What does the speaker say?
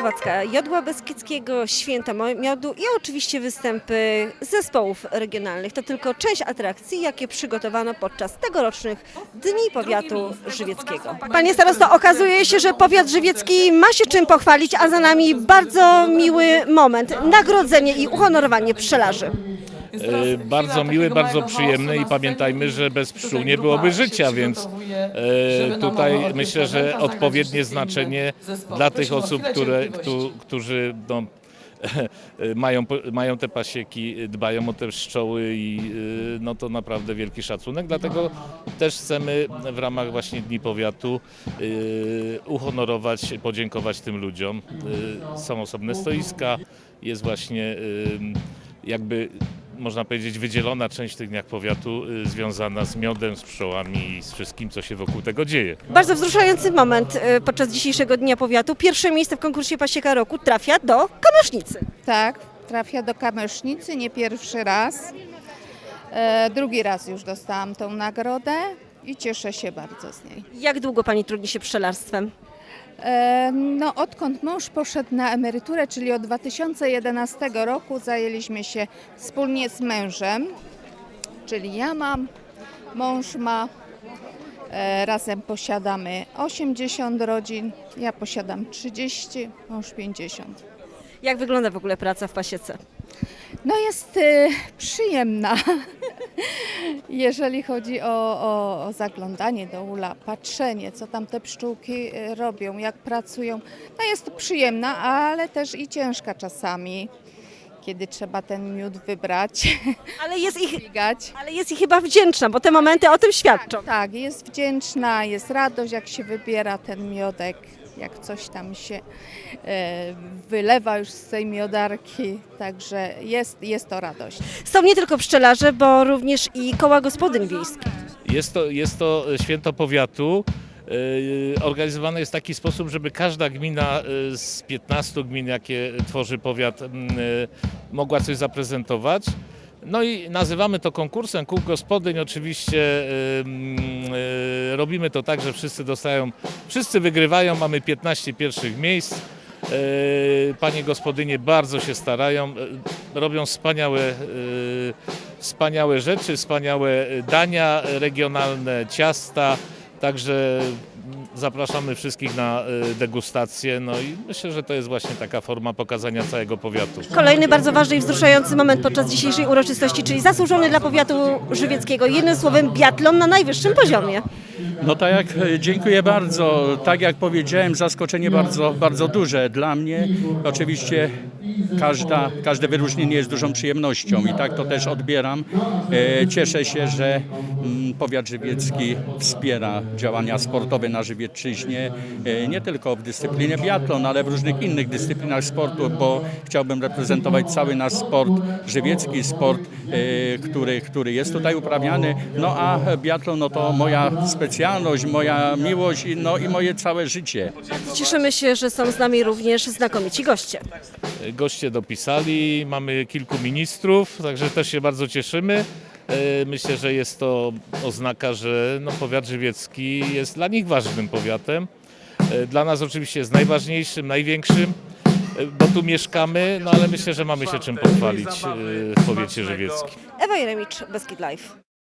Głowacka, Jodła Beskidzkiego, Święta Miodu i oczywiście występy zespołów regionalnych. To tylko część atrakcji, jakie przygotowano podczas tegorocznych Dni Powiatu Żywieckiego. Panie starosto, okazuje się, że powiat żywiecki ma się czym pochwalić, a za nami bardzo miły moment. Nagrodzenie i uhonorowanie pszczelarzy. E, bardzo miły, bardzo przyjemny i pamiętajmy, że bez pszczół nie byłoby życia, więc e, tutaj myślę, że odpowiednie znaczenie dla tych osób, które, któ- którzy no, mają, mają te pasieki, dbają o te pszczoły i e, no to naprawdę wielki szacunek. Dlatego też chcemy w ramach właśnie Dni Powiatu e, uhonorować, podziękować tym ludziom. E, Są osobne stoiska, jest właśnie jakby można powiedzieć, wydzielona część w tych dniach powiatu y, związana z miodem, z pszczołami i z wszystkim, co się wokół tego dzieje. Bardzo wzruszający moment e, podczas dzisiejszego Dnia Powiatu. Pierwsze miejsce w konkursie Pasieka Roku trafia do Kamysznicy. Tak, trafia do Kamysznicy nie pierwszy raz. E, drugi raz już dostałam tą nagrodę i cieszę się bardzo z niej. Jak długo Pani trudni się pszczelarstwem? E, no, odkąd mąż poszedł na emeryturę, czyli od 2011 roku, zajęliśmy się wspólnie z mężem, czyli ja mam, mąż ma. E, razem posiadamy 80 rodzin, ja posiadam 30, mąż 50. Jak wygląda w ogóle praca w pasiece? No jest y, przyjemna, jeżeli chodzi o, o, o zaglądanie do ula, patrzenie, co tam te pszczółki y, robią, jak pracują. No jest to przyjemna, ale też i ciężka czasami, kiedy trzeba ten miód wybrać, Ale jest ich, dźwigać. ale jest ich chyba wdzięczna, bo te momenty o tym świadczą. Tak, jest wdzięczna, jest radość, jak się wybiera ten miodek, jak coś tam się e, wylewa już z tej miodarki, także jest, jest to radość. Są nie tylko pszczelarze, bo również i koła gospodyń wiejskich. Jest to, jest to święto powiatu. y, Organizowane jest w taki sposób, żeby każda gmina y, z 15 gmin, jakie tworzy powiat, mogła coś zaprezentować. No i nazywamy to konkursem kół gospodyń. Oczywiście robimy to tak, że wszyscy dostają, wszyscy wygrywają, mamy 15 pierwszych miejsc. Y, Panie gospodynie bardzo się starają, y, robią wspaniałe, y, wspaniałe rzeczy, wspaniałe dania regionalne, ciasta, także zapraszamy wszystkich na degustację. No i myślę, że to jest właśnie taka forma pokazania całego powiatu. Kolejny bardzo ważny i wzruszający moment podczas dzisiejszej uroczystości, czyli zasłużony dla powiatu żywieckiego. Jednym słowem biatlon na najwyższym poziomie. No tak jak e, dziękuję bardzo. Tak jak powiedziałem, zaskoczenie bardzo, bardzo duże dla mnie. Oczywiście każda, każde wyróżnienie jest dużą przyjemnością i tak to też odbieram. E, Cieszę się, że mm, powiat żywiecki wspiera działania sportowe na Żywiecczyźnie, e, nie tylko w dyscyplinie biatlon, ale w różnych innych dyscyplinach sportu, bo chciałbym reprezentować cały nasz sport żywiecki, sport, który, który jest tutaj uprawiany. No a biatlon no to moja specjalność, moja miłość i, no, i moje całe życie. Cieszymy się, że są z nami również znakomici goście. Goście dopisali, mamy kilku ministrów, także też się bardzo cieszymy. E, Myślę, że jest to oznaka, że no, powiat żywiecki jest dla nich ważnym powiatem. E, Dla nas oczywiście jest najważniejszym, największym, e, bo tu mieszkamy, no ale myślę, że mamy się czym pochwalić w powiecie żywieckim. Ewa Jeremicz, Beskid Live.